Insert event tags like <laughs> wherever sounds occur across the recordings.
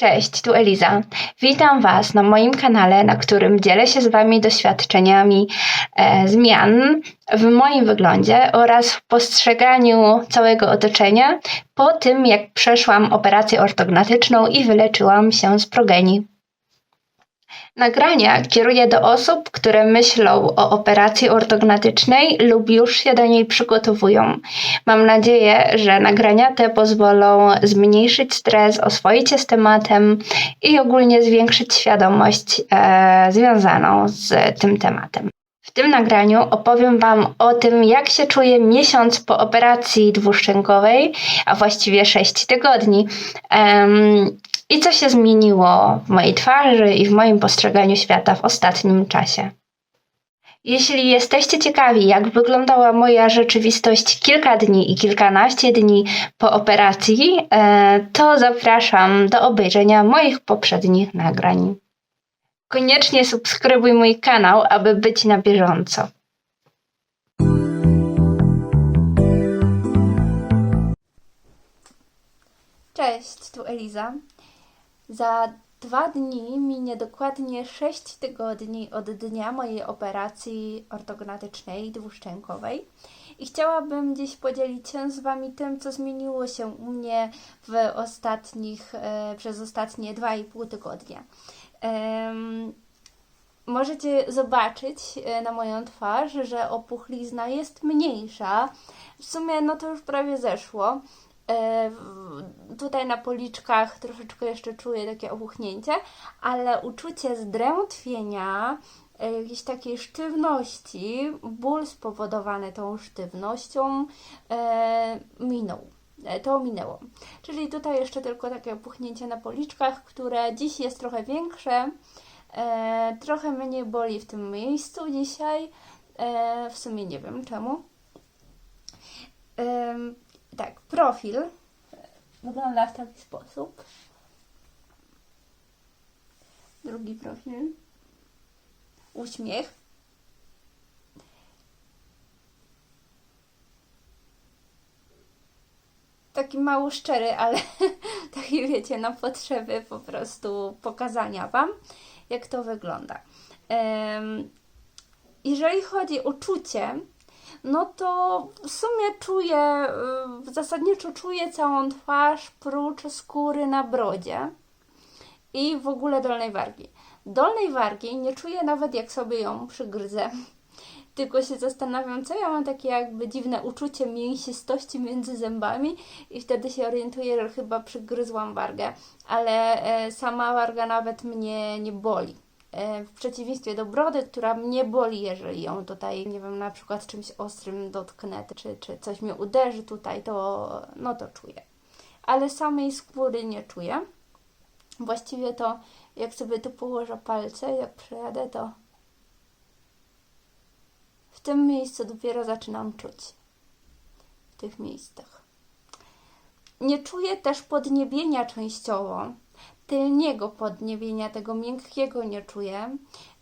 Cześć, tu Eliza. Witam Was na moim kanale, na którym dzielę się z Wami doświadczeniami e, zmian w moim wyglądzie oraz w postrzeganiu całego otoczenia po tym, jak przeszłam operację ortognatyczną i wyleczyłam się z progeni. Nagrania kieruję do osób, które myślą o operacji ortognatycznej lub już się do niej przygotowują. Mam nadzieję, że nagrania te pozwolą zmniejszyć stres, oswoić się z tematem i ogólnie zwiększyć świadomość e, związaną z tym tematem. W tym nagraniu opowiem Wam o tym, jak się czuję miesiąc po operacji dwuszczękowej, a właściwie 6 tygodni. Um, i co się zmieniło w mojej twarzy i w moim postrzeganiu świata w ostatnim czasie. Jeśli jesteście ciekawi, jak wyglądała moja rzeczywistość kilka dni i kilkanaście dni po operacji, e, to zapraszam do obejrzenia moich poprzednich nagrań. Koniecznie subskrybuj mój kanał, aby być na bieżąco. Cześć, tu Eliza. Za dwa dni minie dokładnie 6 tygodni od dnia mojej operacji ortognatycznej dwuszczękowej i chciałabym dziś podzielić się z Wami tym, co zmieniło się u mnie w ostatnich, e, przez ostatnie 2,5 tygodnia. możecie zobaczyć e, na moją twarz, że opuchlizna jest mniejsza. W sumie no to już prawie zeszło. E, tutaj na policzkach troszeczkę jeszcze czuję takie opuchnięcie, ale uczucie zdrętwienia, e, jakiejś takiej sztywności, ból spowodowany tą sztywnością e, minął. To minęło. Czyli tutaj jeszcze tylko takie opuchnięcie na policzkach, które dziś jest trochę większe. trochę mnie boli w tym miejscu dzisiaj. w sumie nie wiem czemu. Tak, profil wygląda w taki sposób. Drugi profil. Uśmiech. Taki mało szczery, ale <laughs> taki wiecie, na potrzeby po prostu pokazania Wam, jak to wygląda. Jeżeli chodzi o czucie, no to w sumie czuję, y, zasadniczo czuję całą twarz prócz skóry na brodzie i w ogóle dolnej wargi. Dolnej wargi nie czuję nawet jak sobie ją przygryzę. <laughs> Tylko się zastanawiam, co ja mam takie jakby dziwne uczucie mięsistości między zębami i wtedy się orientuję, że chyba przygryzłam wargę, ale e, sama warga nawet mnie nie boli. E, w przeciwieństwie do brody, która mnie boli, jeżeli ją tutaj, nie wiem, na przykład czymś ostrym dotknę, czy, czy coś mnie uderzy tutaj, to no to czuję. Ale samej skóry nie czuję. Właściwie to, jak sobie tu położę palce, jak przejadę, to w tym miejscu dopiero zaczynam czuć. W tych miejscach. Nie czuję też podniebienia częściowo tylniego podniebienia, tego miękkiego nie czuję.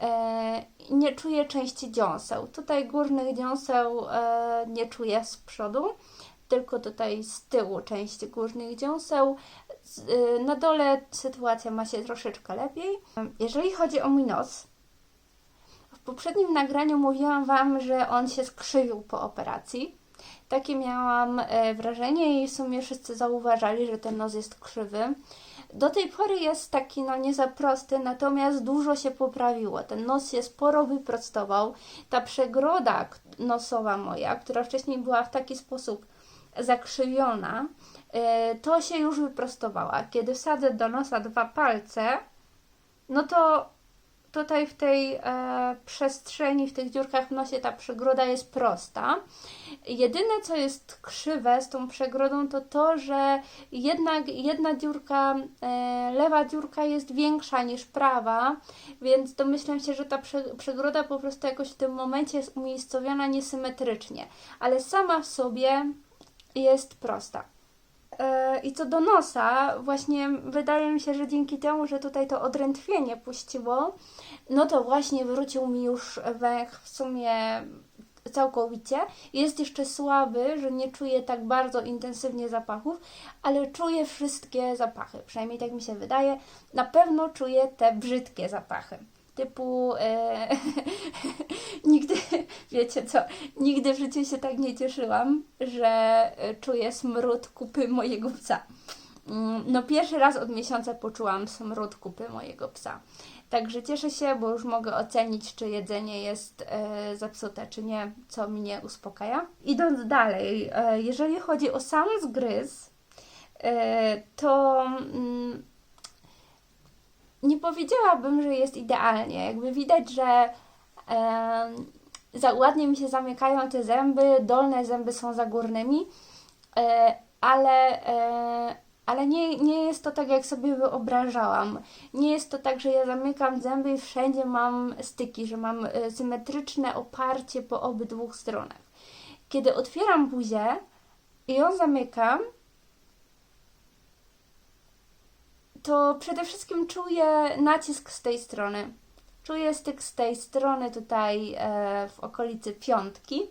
E, nie czuję części dziąseł. Tutaj górnych dziąseł e, nie czuję z przodu, tylko tutaj z tyłu części górnych dziąseł. E, na dole sytuacja ma się troszeczkę lepiej. Jeżeli chodzi o mój nos, w poprzednim nagraniu mówiłam Wam, że on się skrzywił po operacji. Takie miałam wrażenie i w sumie wszyscy zauważali, że ten nos jest krzywy. Do tej pory jest taki no nie za prosty, natomiast dużo się poprawiło. Ten nos się sporo wyprostował. Ta przegroda nosowa moja, która wcześniej była w taki sposób zakrzywiona, e, to się już wyprostowała. Kiedy wsadzę do nosa dwa palce, no to tutaj w tej e, przestrzeni, w tych dziurkach w nosie ta przegroda jest prosta. Jedyne, co jest krzywe z tą przegrodą, to to, że jednak jedna dziurka, e, lewa dziurka jest większa niż prawa, więc domyślam się, że ta prze, przegroda po prostu jakoś w tym momencie jest umiejscowiona niesymetrycznie, ale sama w sobie jest prosta. E, I co do nosa, właśnie wydaje mi się, że dzięki temu, że tutaj to odrętwienie puściło, no to właśnie wrócił mi już węch w sumie całkowicie. Jest jeszcze słaby, że nie czuję tak bardzo intensywnie zapachów, ale czuję wszystkie zapachy. Przynajmniej tak mi się wydaje. Na pewno czuję te brzydkie zapachy. Typu e, <laughs> nigdy, wiecie co, nigdy w życiu się tak nie cieszyłam, że czuję smród kupy mojego psa. Mm, No pierwszy raz od miesiąca poczułam smród kupy mojego psa. Także cieszę się, bo już mogę ocenić, czy jedzenie jest e, zepsute, czy nie, co mnie uspokaja. Idąc dalej, e, jeżeli chodzi o sam zgryz, e, to mm, nie powiedziałabym, że jest idealnie. Jakby widać, że e, za ładnie mi się zamykają te zęby, dolne zęby są za górnymi, e, ale, e, ale nie, nie jest to tak, jak sobie wyobrażałam. Nie jest to tak, że ja zamykam zęby i wszędzie mam styki, że mam e, symetryczne oparcie po obydwu stronach. Kiedy otwieram buzię i ją zamykam, to przede wszystkim czuję nacisk z tej strony. Czuję styk z tej strony tutaj e, w okolicy piątki.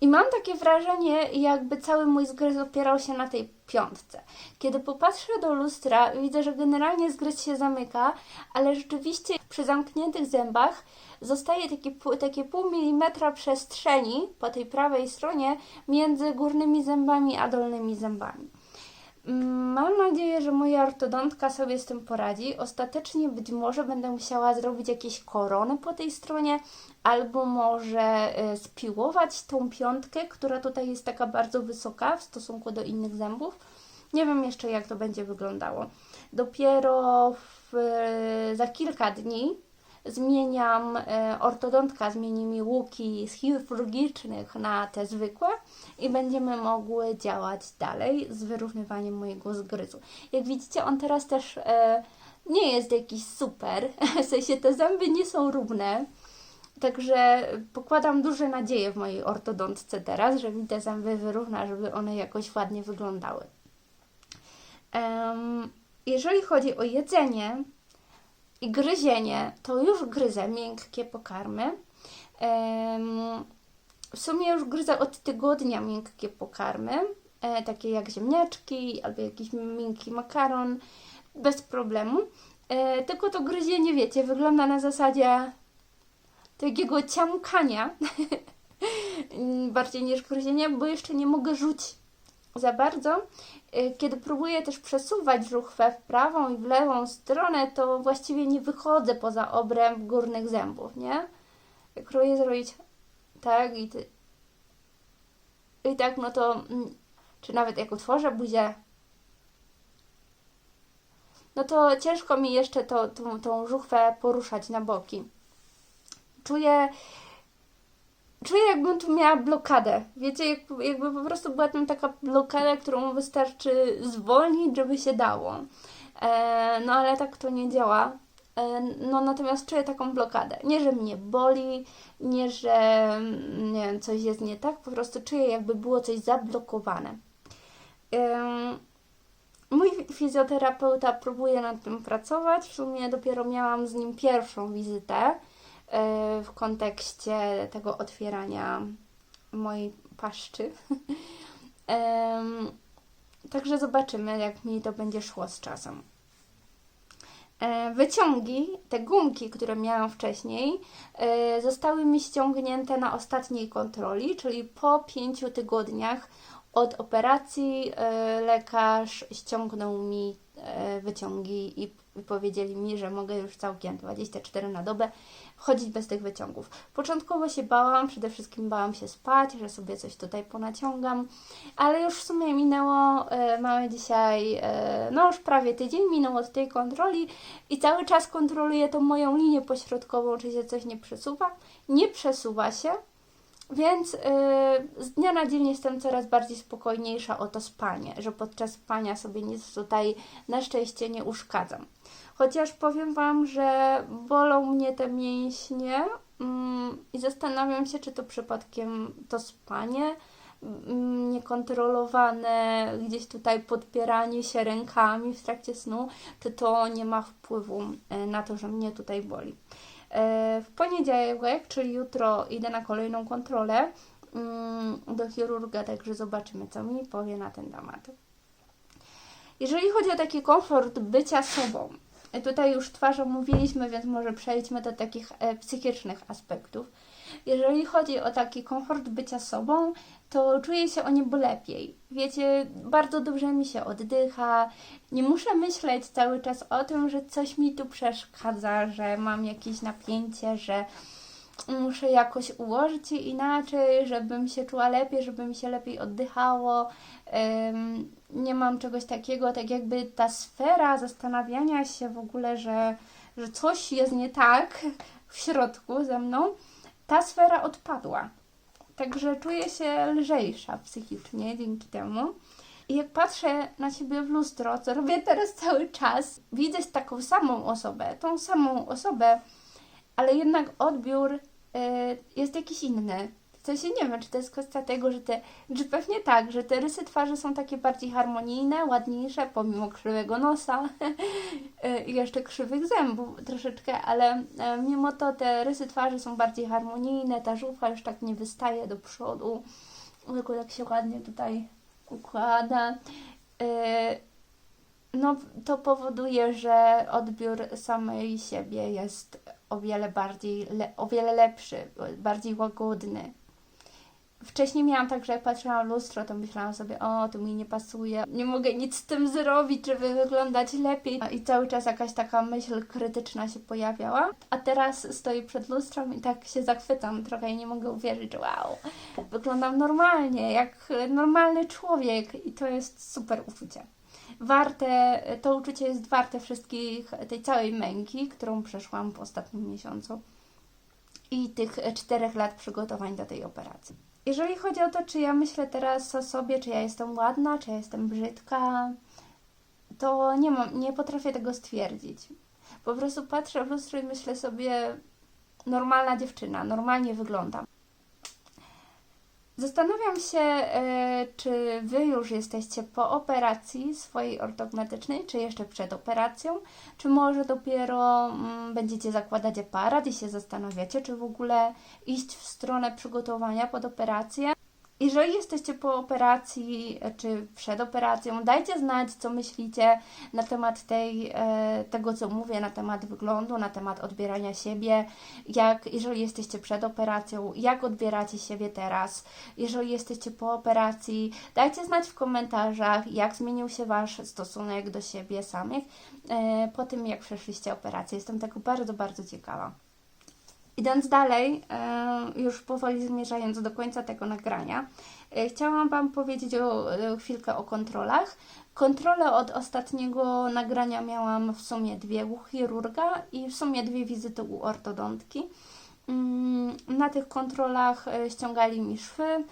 I mam takie wrażenie, jakby cały mój zgryz opierał się na tej piątce. Kiedy popatrzę do lustra, widzę, że generalnie zgryz się zamyka, ale rzeczywiście przy zamkniętych zębach zostaje taki, takie pół milimetra przestrzeni po tej prawej stronie między górnymi zębami a dolnymi zębami. Mam nadzieję, że moja ortodontka sobie z tym poradzi. Ostatecznie być może będę musiała zrobić jakieś korony po tej stronie, albo może y, spiłować tą piątkę, która tutaj jest taka bardzo wysoka w stosunku do innych zębów. Nie wiem jeszcze, jak to będzie wyglądało. Dopiero w, za kilka dni zmieniam, e, ortodontka zmieni mi łuki z chirurgicznych na te zwykłe i będziemy mogły działać dalej z wyrównywaniem mojego zgryzu. Jak widzicie, on teraz też e, nie jest jakiś super, <laughs> w sensie te zęby nie są równe, także pokładam duże nadzieje w mojej ortodontce teraz, że mi te zęby wyrówna, żeby one jakoś ładnie wyglądały. Jeżeli chodzi o jedzenie, i gryzienie, to już gryzę miękkie pokarmy. W sumie już gryzę od tygodnia miękkie pokarmy, e, takie jak ziemniaczki albo jakiś miękki makaron, bez problemu. E, Tylko to gryzienie, wiecie, wygląda na zasadzie takiego ciamkania <laughs> bardziej niż gryzienia, bo jeszcze nie mogę rzucić za bardzo. Y, Kiedy próbuję też przesuwać żuchwę w prawą i w lewą stronę, to właściwie nie wychodzę poza obręb górnych zębów, nie? Jak próbuję zrobić tak i, ty... i tak, no to mm, czy nawet jak utworzę buzię, no to ciężko mi jeszcze to, tą, tą żuchwę poruszać na boki. Czuję, czuję jakbym tu miała blokadę. Wiecie, jakby, po prostu była tam taka blokada, którą wystarczy zwolnić, żeby się dało. E, no ale tak to nie działa. E, no natomiast czuję taką blokadę. Nie, że mnie boli, nie, że mm, nie wiem, coś jest nie tak, po prostu czuję jakby było coś zablokowane. Em, Mój fizjoterapeuta próbuje nad tym pracować. W sumie dopiero miałam z nim pierwszą wizytę e, w kontekście tego otwierania mojej paszczy. <laughs> Także zobaczymy, jak mi to będzie szło z czasem. E, Wyciągi, te gumki, które miałam wcześniej, e, zostały mi ściągnięte na ostatniej kontroli, czyli po pięciu tygodniach od operacji e, lekarz ściągnął mi e, wyciągi i powiedzieli mi, że mogę już całkiem 24 na dobę chodzić bez tych wyciągów. Początkowo się bałam, przede wszystkim bałam się spać, że sobie coś tutaj ponaciągam, ale już w sumie minęło, e, mamy dzisiaj, e, no już prawie tydzień minął od tej kontroli i cały czas kontroluję tą moją linię pośrodkową, czy się coś nie przesuwa. Nie przesuwa się, więc yy, z dnia na dzień jestem coraz bardziej spokojniejsza o to spanie, że podczas spania sobie nic tutaj na szczęście nie uszkadzam. Chociaż powiem Wam, że bolą mnie te mięśnie mm, i zastanawiam się, czy to przypadkiem to spanie mm, niekontrolowane, gdzieś tutaj podpieranie się rękami w trakcie snu, czy to nie ma wpływu y, na to, że mnie tutaj boli. E, w poniedziałek, czyli jutro, idę na kolejną kontrolę mm, do chirurga, także zobaczymy, co mi powie na ten temat. Jeżeli chodzi o taki komfort bycia sobą, tutaj już twarzą mówiliśmy, więc może przejdźmy do takich e, psychicznych aspektów. Jeżeli chodzi o taki komfort bycia sobą, to czuję się o niebo lepiej. Wiecie, bardzo dobrze mi się oddycha. Nie muszę myśleć cały czas o tym, że coś mi tu przeszkadza, że mam jakieś napięcie, że muszę jakoś ułożyć je inaczej, żebym się czuła lepiej, żeby mi się lepiej oddychało. Ym, nie mam czegoś takiego, tak jakby ta sfera zastanawiania się w ogóle, że, że coś jest nie tak w środku ze mną, ta sfera odpadła. Także czuję się lżejsza psychicznie dzięki temu. I jak patrzę na siebie w lustro, co robię teraz cały czas, widzę taką samą osobę, tą samą osobę, ale jednak odbiór y, jest jakiś inny. W sensie nie wiem, czy to jest kwestia tego, że te, że pewnie tak, że te rysy twarzy są takie bardziej harmonijne, ładniejsze, pomimo krzywego nosa <laughs> y, i jeszcze krzywych zębów troszeczkę, ale mimo to te rysy twarzy są bardziej harmonijne, ta żółwka już tak nie wystaje do przodu, tylko tak się ładnie tutaj układa. Y, no, to powoduje, że odbiór samej siebie jest o wiele bardziej, le, o wiele lepszy, bardziej łagodny. Wcześniej miałam tak, że jak patrzyłam w lustro, to myślałam sobie, o, to mi nie pasuje, nie mogę nic z tym zrobić, żeby wyglądać lepiej. I cały czas jakaś taka myśl krytyczna się pojawiała. A teraz stoję przed lustrem i tak się zachwycam trochę i nie mogę uwierzyć, wow, wyglądam normalnie, jak normalny człowiek i to jest super uczucie warte, to uczucie jest warte wszystkich, tej całej męki, którą przeszłam w ostatnim miesiącu i tych czterech lat przygotowań do tej operacji. Jeżeli chodzi o to, czy ja myślę teraz o sobie, czy ja jestem ładna, czy ja jestem brzydka, to nie mam, nie potrafię tego stwierdzić. Po prostu patrzę w lustro i myślę sobie, normalna dziewczyna, normalnie wyglądam. Zastanawiam się, e, czy Wy już jesteście po operacji swojej ortogmatycznej, czy jeszcze przed operacją, czy może dopiero mm, będziecie zakładać aparat i się zastanawiacie, czy w ogóle iść w stronę przygotowania pod operację. Jeżeli jesteście po operacji czy przed operacją, dajcie znać, co myślicie na temat tej, e, tego, co mówię, na temat wyglądu, na temat odbierania siebie. Jak, jeżeli jesteście przed operacją, jak odbieracie siebie teraz? Jeżeli jesteście po operacji, dajcie znać w komentarzach, jak zmienił się Wasz stosunek do siebie samych e, po tym, jak przeszliście operację. Jestem tego bardzo, bardzo ciekawa. Idąc dalej, e, już powoli zmierzając do końca tego nagrania, e, chciałam Wam powiedzieć o, e, chwilkę o kontrolach. Kontrolę od ostatniego nagrania miałam w sumie dwie u chirurga i w sumie dwie wizyty u ortodontki. Mm, na tych kontrolach ściągali mi szwy,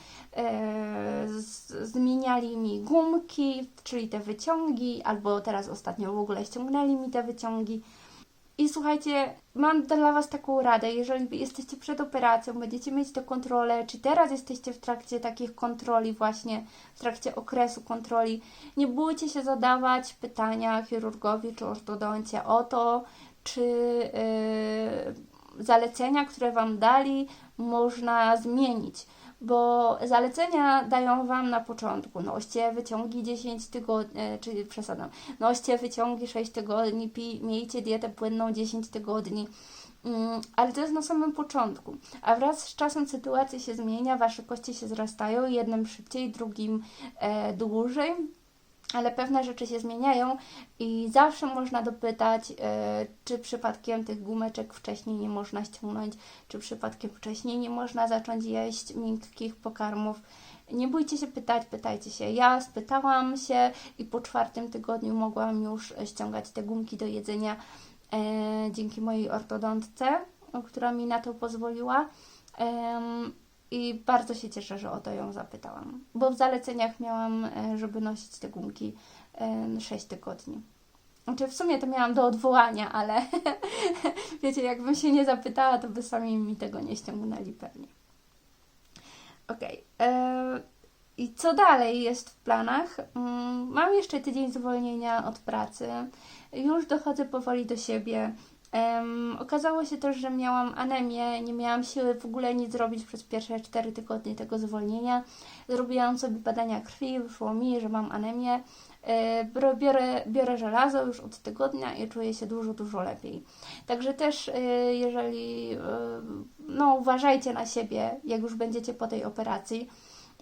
zmieniali mi gumki, czyli te wyciągi, albo teraz ostatnio w ogóle ściągnęli mi te wyciągi. I słuchajcie, mam dla Was taką radę, jeżeli jesteście przed operacją, będziecie mieć tę kontrolę, czy teraz jesteście w trakcie takich kontroli właśnie, w trakcie okresu kontroli, nie bójcie się zadawać pytania chirurgowi czy ortodoncie o to, czy yy, zalecenia, które Wam dali, można zmienić bo zalecenia dają Wam na początku. Noście wyciągi 10 tygodni, e, czyli przesadam, noście wyciągi 6 tygodni, pi, miejcie dietę płynną 10 tygodni. Mm, ale to jest na samym początku. A wraz z czasem sytuacja się zmienia, Wasze kości się zrastają, jednym szybciej, drugim e, dłużej ale pewne rzeczy się zmieniają i zawsze można dopytać, e, czy przypadkiem tych gumeczek wcześniej nie można ściągnąć, czy przypadkiem wcześniej nie można zacząć jeść miękkich pokarmów. Nie bójcie się pytać, pytajcie się. Ja spytałam się i po czwartym tygodniu mogłam już ściągać te gumki do jedzenia e, dzięki mojej ortodontce, która mi na to pozwoliła. I bardzo się cieszę, że o to ją zapytałam, bo w zaleceniach miałam, e, żeby nosić te gumki 6 e, tygodni. Znaczy w sumie to miałam do odwołania, ale <laughs> wiecie, jakbym się nie zapytała, to by sami mi tego nie ściągnęli pewnie. Okej. E, I co dalej jest w planach? Mm, mam jeszcze tydzień zwolnienia od pracy. Już dochodzę powoli do siebie. Em, okazało się też, że miałam anemię, nie miałam siły w ogóle nic zrobić przez pierwsze 4 tygodnie tego zwolnienia. Zrobiłam sobie badania krwi, wyszło mi, że mam anemię. Biorę, biorę żelazo już od tygodnia i czuję się dużo, dużo lepiej. Także też, e, jeżeli, e, no uważajcie na siebie, jak już będziecie po tej operacji.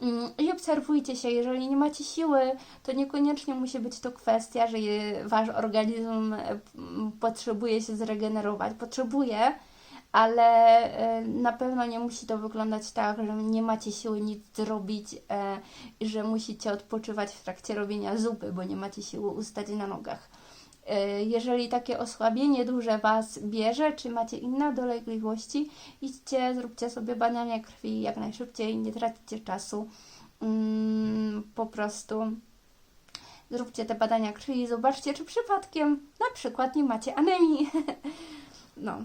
Mm, I obserwujcie się, jeżeli nie macie siły, to niekoniecznie musi być to kwestia, że wasz organizm e, potrzebuje się zregenerować. Potrzebuje, ale e, na pewno nie musi to wyglądać tak, że nie macie siły nic zrobić e, i że musicie odpoczywać w trakcie robienia zupy, bo nie macie siły ustać na nogach. E, Jeżeli takie osłabienie duże Was bierze, czy macie inne dolegliwości, idźcie, zróbcie sobie badania krwi jak najszybciej, nie traćcie czasu. Mm, po prostu zróbcie te badania krwi i zobaczcie, czy przypadkiem na przykład nie macie anemii. <laughs> no.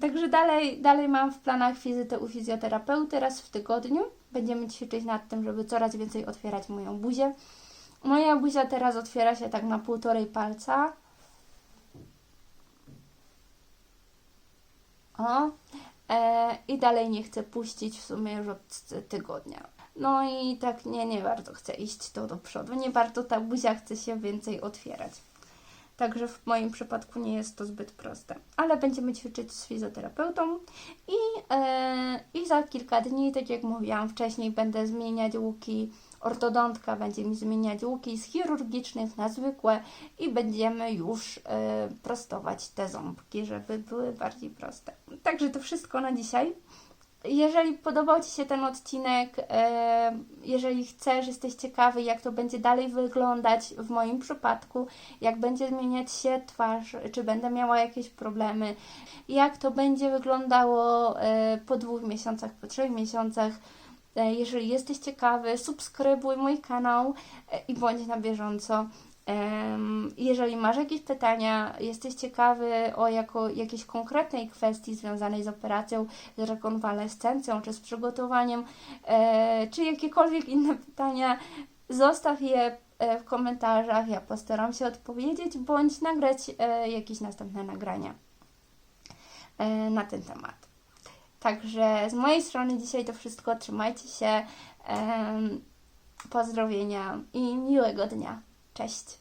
Także dalej, dalej mam w planach wizytę u fizjoterapeuty raz w tygodniu. Będziemy ćwiczyć nad tym, żeby coraz więcej otwierać moją buzię. Moja buzia teraz otwiera się tak na półtorej palca. O. E, I dalej nie chcę puścić w sumie już od tygodnia. No i tak nie, nie bardzo chcę iść to do przodu. Nie bardzo ta buzia chce się więcej otwierać. Także w moim przypadku nie jest to zbyt proste. Ale będziemy ćwiczyć z fizjoterapeutą i, e, i za kilka dni, tak jak mówiłam wcześniej, będę zmieniać łuki. Ortodontka będzie mi zmieniać łuki z chirurgicznych na zwykłe i będziemy już e, prostować te ząbki, żeby były bardziej proste. Także to wszystko na dzisiaj. Jeżeli podobał Ci się ten odcinek, e, jeżeli chcesz, jesteś ciekawy, jak to będzie dalej wyglądać w moim przypadku, jak będzie zmieniać się twarz, czy będę miała jakieś problemy, jak to będzie wyglądało e, po dwóch miesiącach, po trzech miesiącach. E, Jeżeli jesteś ciekawy, subskrybuj mój kanał e, i bądź na bieżąco. Jeżeli masz jakieś pytania, jesteś ciekawy o jako, jakiejś konkretnej kwestii związanej z operacją, z rekonwalescencją, czy z przygotowaniem, e, czy jakiekolwiek inne pytania, zostaw je w komentarzach. Ja postaram się odpowiedzieć, bądź nagrać jakieś następne nagrania na ten temat. Także z mojej strony dzisiaj to wszystko. Trzymajcie się. Pozdrowienia i miłego dnia. Cześć.